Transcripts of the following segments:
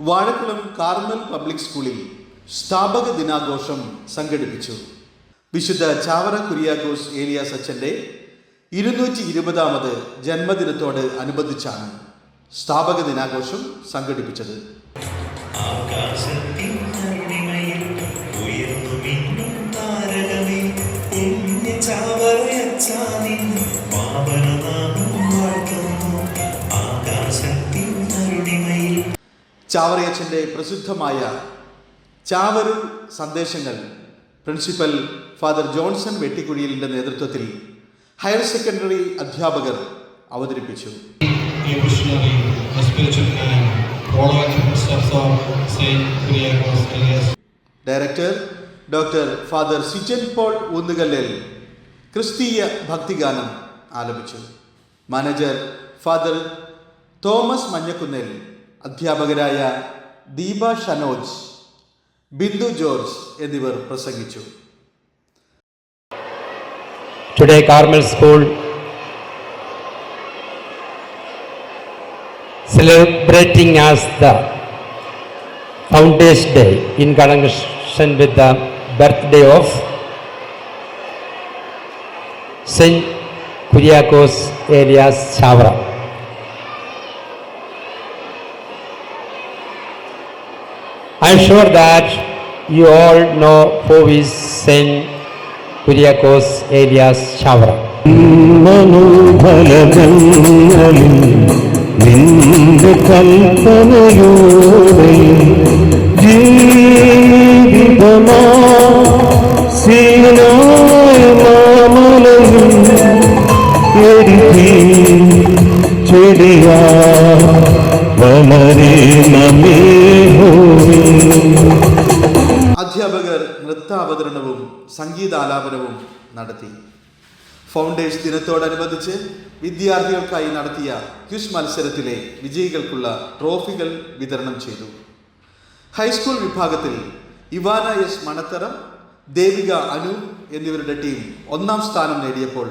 Vazhakulam Carmel public സ്കൂളിൽ സ്ഥാപക ദിനാഘോഷം സംഘടിപ്പിച്ചു. വിശുദ്ധ ചാവറ കുര്യാഘോസ് ഏലിയാസ് അച്ഛന്റെ ഇരുന്നൂറ്റി ഇരുപതാമത് ജന്മദിനത്തോട് അനുബന്ധിച്ചാണ് സ്ഥാപക ദിനാഘോഷം സംഘടിപ്പിച്ചത്. ചാവറയച്ചന്റെ പ്രസിദ്ധമായ ചാവരു സന്ദേശങ്ങൾ പ്രിൻസിപ്പൽ ഫാദർ ജോൺസൺ വെട്ടിക്കുഴിയിലിന്റെ നേതൃത്വത്തിൽ ഹയർ സെക്കൻഡറി അധ്യാപകർ അവതരിപ്പിച്ചു. Director doctor father Sijan Paul ഊന്നുകല്ലിൽ ക്രിസ്തീയ ഭക്തിഗാനം ആലപിച്ചു മാനേജർ ഫാദർ തോമസ് മഞ്ഞക്കുന്നേൽ അധ്യാപകരായ ദീപ ഷനോജ് ബിന്ദു ജോർജ് എന്നിവർ പ്രസംഗിച്ചു. Today Carmel school celebrating as the foundation day in connection with the birthday of saint Kuriakose Elias Chavara I am sure that you all know who is Saint Kyriakos Elias Chavra. മനോഫലങ്ങളിൽ നിന്റെ കൽപ്പനയോടെ ജീവിതമാ സീനായ മാമലയും എരിതി ചെടിയാ വളരെ നമേ നൃത്താവതരണവും സംഗീതാലാപനവും നടത്തി. Founders ദിനത്തോടനുബന്ധിച്ച് വിദ്യാർത്ഥികൾക്കായി നടത്തിയ quiz മത്സരത്തിലെ വിജയികൾക്കുള്ള ട്രോഫികൾ വിതരണം ചെയ്തു. ഹൈസ്കൂൾ വിഭാഗത്തിൽ ഇവാന എസ് മണത്തറം ദേവിക അനു എന്നിവരുടെ ടീം ഒന്നാം സ്ഥാനം നേടിയപ്പോൾ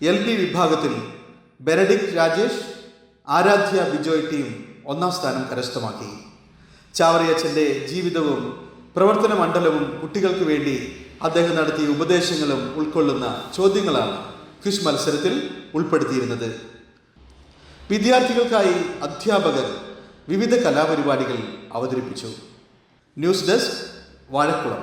എൽ പി വിഭാഗത്തിൽ ബെനഡിക് രാജേഷ് ആരാധ്യ ബിജോയ് ടീം ഒന്നാം സ്ഥാനം കരസ്ഥമാക്കി. ചാവറിയച്ചന്റെ ജീവിതവും പ്രവർത്തന മണ്ഡലവും കുട്ടികൾക്ക് വേണ്ടി അദ്ദേഹം നടത്തിയ ഉപദേശങ്ങളും ഉൾക്കൊള്ളുന്ന ചോദ്യങ്ങളാണ് ക്വിസ് മത്സരത്തിൽ ഉൾപ്പെടുത്തിയിരുന്നത്. വിദ്യാർത്ഥികൾക്കായി അധ്യാപകർ വിവിധ കലാപരിപാടികൾ അവതരിപ്പിച്ചു. News desk Vazhakulam.